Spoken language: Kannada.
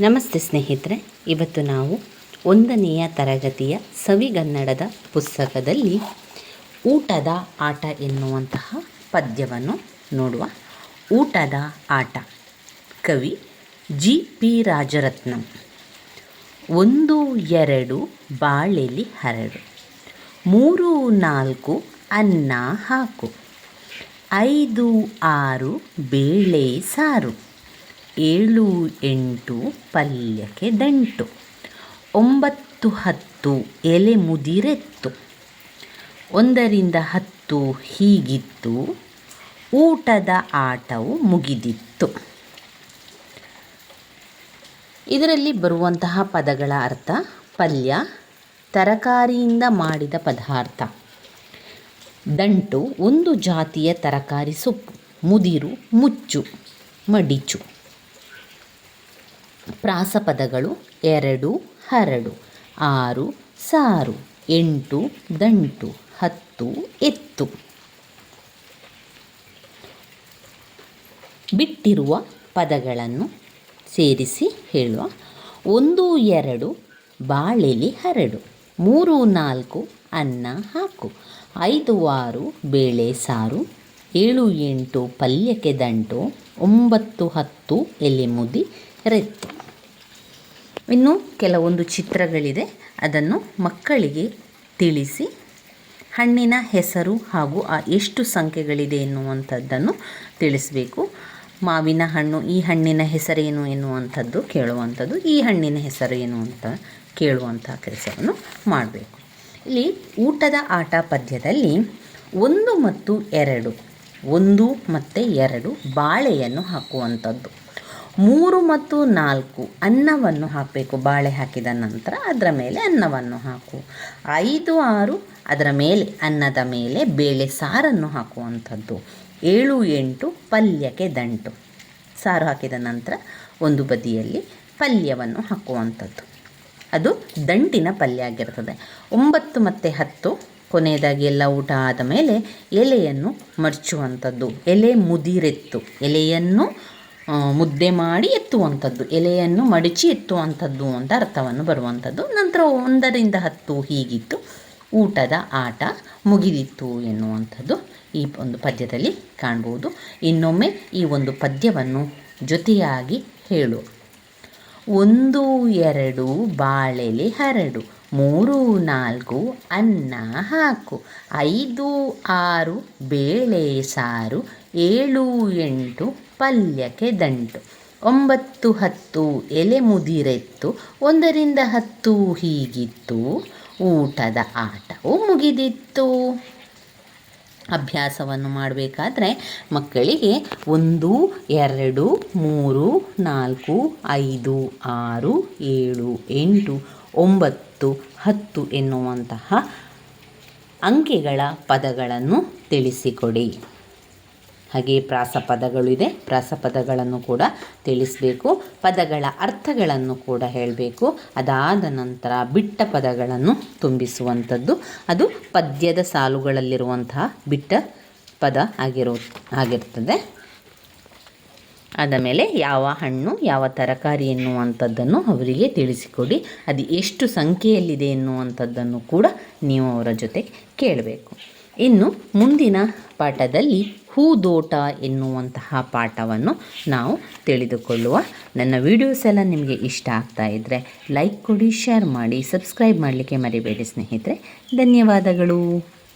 ನಮಸ್ತೆ ಸ್ನೇಹಿತರೆ, ಇವತ್ತು ನಾವು ಒಂದನೆಯ ತರಗತಿಯ ಸವಿಗನ್ನಡದ ಪುಸ್ತಕದಲ್ಲಿ ಊಟದ ಆಟ ಎನ್ನುವಂತಹ ಪದ್ಯವನ್ನು ನೋಡುವ ಊಟದ ಆಟ. ಕವಿ ಜಿ. ಪಿ. ರಾಜರತ್ನಂ. ಒಂದು, ಎರಡು ಬಾಳೆಲಿ ಹರಡು. ಮೂರು, ನಾಲ್ಕು ಅನ್ನ ಹಾಕು. ಐದು, ಆರು ಬೇಳೆ ಸಾರು. ಏಳು ಎಂಟು ಪಲ್ಯಕ್ಕೆ ದಂಟು. ಒಂಬತ್ತು ಹತ್ತು ಎಲೆ ಮುದಿರೆತ್ತು. ಒಂದರಿಂದ ಹತ್ತು ಹೀಗಿತ್ತು. ಊಟದ ಆಟವು ಮುಗಿದಿತ್ತು. ಇದರಲ್ಲಿ ಬರುವಂತಹ ಪದಗಳ ಅರ್ಥ ಪಲ್ಯ, ತರಕಾರಿಯಿಂದ ಮಾಡಿದ ಪದಾರ್ಥ. ದಂಟು ಒಂದು ಜಾತಿಯ ತರಕಾರಿ ಸೊಪ್ಪು, ಮುದಿರು, ಮುಚ್ಚು, ಮಡಿಚು. ಪ್ರಾಸಪದಗಳು ಎರಡು, ಹರಡು, ಆರು, ಸಾರು, ಎಂಟು ದಂಟು ಹತ್ತು, ಎತ್ತು. ಬಿಟ್ಟಿರುವ ಪದಗಳನ್ನು ಸೇರಿಸಿ ಹೇಳುವ. ಒಂದು, ಎರಡು, ಬಾಳೆಲಿ ಹರಡು. ಮೂರು, ನಾಲ್ಕು, ಅನ್ನ ಹಾಕು. ಐದು, ಆರು, ಬೇಳೆ ಸಾರು. ಏಳು, ಎಂಟು, ಪಲ್ಯಕ್ಕೆ ದಂಟು. ಒಂಬತ್ತು, ಹತ್ತು ಎಲೆ ಮುದಿ ರೆತ್ತು ಇನ್ನು ಕೆಲವೊಂದು ಚಿತ್ರಗಳಿದೆ. ಅದನ್ನು ಮಕ್ಕಳಿಗೆ ತಿಳಿಸಿ, ಹಣ್ಣಿನ ಹೆಸರು ಹಾಗೂ ಆ ಎಷ್ಟು ಸಂಖ್ಯೆಗಳಿದೆ ಎನ್ನುವಂಥದ್ದನ್ನು ತಿಳಿಸಬೇಕು. ಮಾವಿನ ಹಣ್ಣು, ಈ ಹಣ್ಣಿನ ಹೆಸರೇನು ಎನ್ನುವಂಥದ್ದು ಕೇಳುವಂಥದ್ದು, ಈ ಹಣ್ಣಿನ ಹೆಸರೇನು ಅಂತ ಕೇಳುವಂಥ ಕೆಲಸವನ್ನು ಮಾಡಬೇಕು. ಇಲ್ಲಿ ಊಟದ ಆಟ ಪದ್ಯದಲ್ಲಿ ಒಂದು ಮತ್ತು ಎರಡು, ಒಂದು ಮತ್ತು ಎರಡು ಬಾಳೆಯನ್ನು ಹಾಕುವಂಥದ್ದು. ಮೂರು ಮತ್ತು ನಾಲ್ಕು ಅನ್ನವನ್ನು ಹಾಕಬೇಕು. ಬಾಳೆ ಹಾಕಿದ ನಂತರ ಅದರ ಮೇಲೆ ಅನ್ನವನ್ನು ಹಾಕು. ಐದು, ಆರು, ಅದರ ಮೇಲೆ ಅನ್ನದ ಮೇಲೆ ಬೇಳೆ ಸಾರನ್ನು ಹಾಕುವಂಥದ್ದು. ಏಳು, ಎಂಟು, ಪಲ್ಯಕ್ಕೆ ದಂಟು. ಸಾರು ಹಾಕಿದ ನಂತರ ಒಂದು ಬದಿಯಲ್ಲಿ ಪಲ್ಯವನ್ನು ಹಾಕುವಂಥದ್ದು. ಅದು ದಂಟಿನ ಪಲ್ಯ ಆಗಿರ್ತದೆ. ಒಂಬತ್ತು ಮತ್ತು ಹತ್ತು, ಕೊನೆಯದಾಗಿ ಎಲ್ಲ ಊಟ ಆದ ಮೇಲೆ ಎಲೆಯನ್ನು ಮಡಚುವಂಥದ್ದು ಎಲೆ ಮುದಿರೆತ್ತು. ಎಲೆಯನ್ನು ಮುದ್ದೆ ಮಾಡಿ ಎತ್ತುವಂಥದ್ದು, ಎಲೆಯನ್ನು ಮಡಚಿ ಎತ್ತುವಂಥದ್ದು ಅಂತ ಅರ್ಥವನ್ನು ಬರುವಂಥದ್ದು. ನಂತರ ಒಂದರಿಂದ ಹತ್ತು ಹೀಗಿತ್ತು ಊಟದ ಆಟ ಮುಗಿದಿತ್ತು ಎನ್ನುವಂಥದ್ದು ಈ ಒಂದು ಪದ್ಯದಲ್ಲಿ ಕಾಣ್ಬೋದು. ಇನ್ನೊಮ್ಮೆ ಈ ಒಂದು ಪದ್ಯವನ್ನು ಜೊತೆಯಾಗಿ ಹೇಳು. ಒಂದು, ಎರಡು, ಬಾಳೆಲೆ ಹರಡು. ಮೂರು, ನಾಲ್ಕು, ಅನ್ನ ಹಾಕು. ಐದು, ಆರು, ಬೇಳೆ ಸಾರು. ಏಳು, ಎಂಟು, ಪಲ್ಯಕ್ಕೆ ದಂಟು. ಒಂಬತ್ತು, ಹತ್ತು, ಎಲೆ ಮುದಿರೆತ್ತು. ಒಂದರಿಂದ ಹತ್ತು ಹೀಗಿತ್ತು. ಊಟದ ಆಟವು ಮುಗಿದಿತ್ತು. ಅಭ್ಯಾಸವನ್ನು ಮಾಡಬೇಕಾದ್ರೆ ಮಕ್ಕಳಿಗೆ ಒಂದು, ಎರಡು, ಮೂರು, ನಾಲ್ಕು, ಐದು, ಆರು, ಏಳು, ಎಂಟು ಒಂಬತ್ತು ಹತ್ತು ಎನ್ನುವಂತಹ ಅಂಕೆಗಳ ಪದಗಳನ್ನು ತಿಳಿಸಿಕೊಡಿ. ಹಾಗೆ ಪ್ರಾಸಪದಗಳಿದೆ ಪ್ರಾಸಪದಗಳನ್ನು ಕೂಡ ತಿಳಿಸಬೇಕು. ಪದಗಳ ಅರ್ಥಗಳನ್ನು ಕೂಡ ಹೇಳಬೇಕು. ಅದಾದ ನಂತರ ಬಿಟ್ಟ ಪದಗಳನ್ನು ತುಂಬಿಸುವಂಥದ್ದು. ಅದು ಪದ್ಯದ ಸಾಲುಗಳಲ್ಲಿರುವಂತಹ ಬಿಟ್ಟ ಪದ ಆಗಿರೋ, ಆಗಿರ್ತದೆ. ಆದ ಮೇಲೆ ಯಾವ ಹಣ್ಣು, ಯಾವ ತರಕಾರಿ ಎನ್ನುವಂಥದ್ದನ್ನು ಅವರಿಗೆ ತಿಳಿಸಿಕೊಡಿ. ಅದು ಎಷ್ಟು ಸಂಖ್ಯೆಯಲ್ಲಿದೆ ಎನ್ನುವಂಥದ್ದನ್ನು ಕೂಡ ನೀವು ಅವರ ಜೊತೆ ಕೇಳಬೇಕು. ಇನ್ನು ಮುಂದಿನ ಪಾಠದಲ್ಲಿ ಹೂದೋಟ ಎನ್ನುವಂತಹ ಪಾಠವನ್ನು ನಾವು ತಿಳಿದುಕೊಳ್ಳುವ ನನ್ನ ವಿಡಿಯೋಸ್ ಎಲ್ಲ ನಿಮಗೆ ಇಷ್ಟ ಆಗ್ತಾ ಇದ್ದರೆ ಲೈಕ್ ಕೊಡಿ ಶೇರ್ ಮಾಡಿ ಸಬ್ಸ್ಕ್ರೈಬ್ ಮಾಡಲಿಕ್ಕೆ ಮರಿಬೇಡಿ ಸ್ನೇಹಿತರೆ. ಧನ್ಯವಾದಗಳು.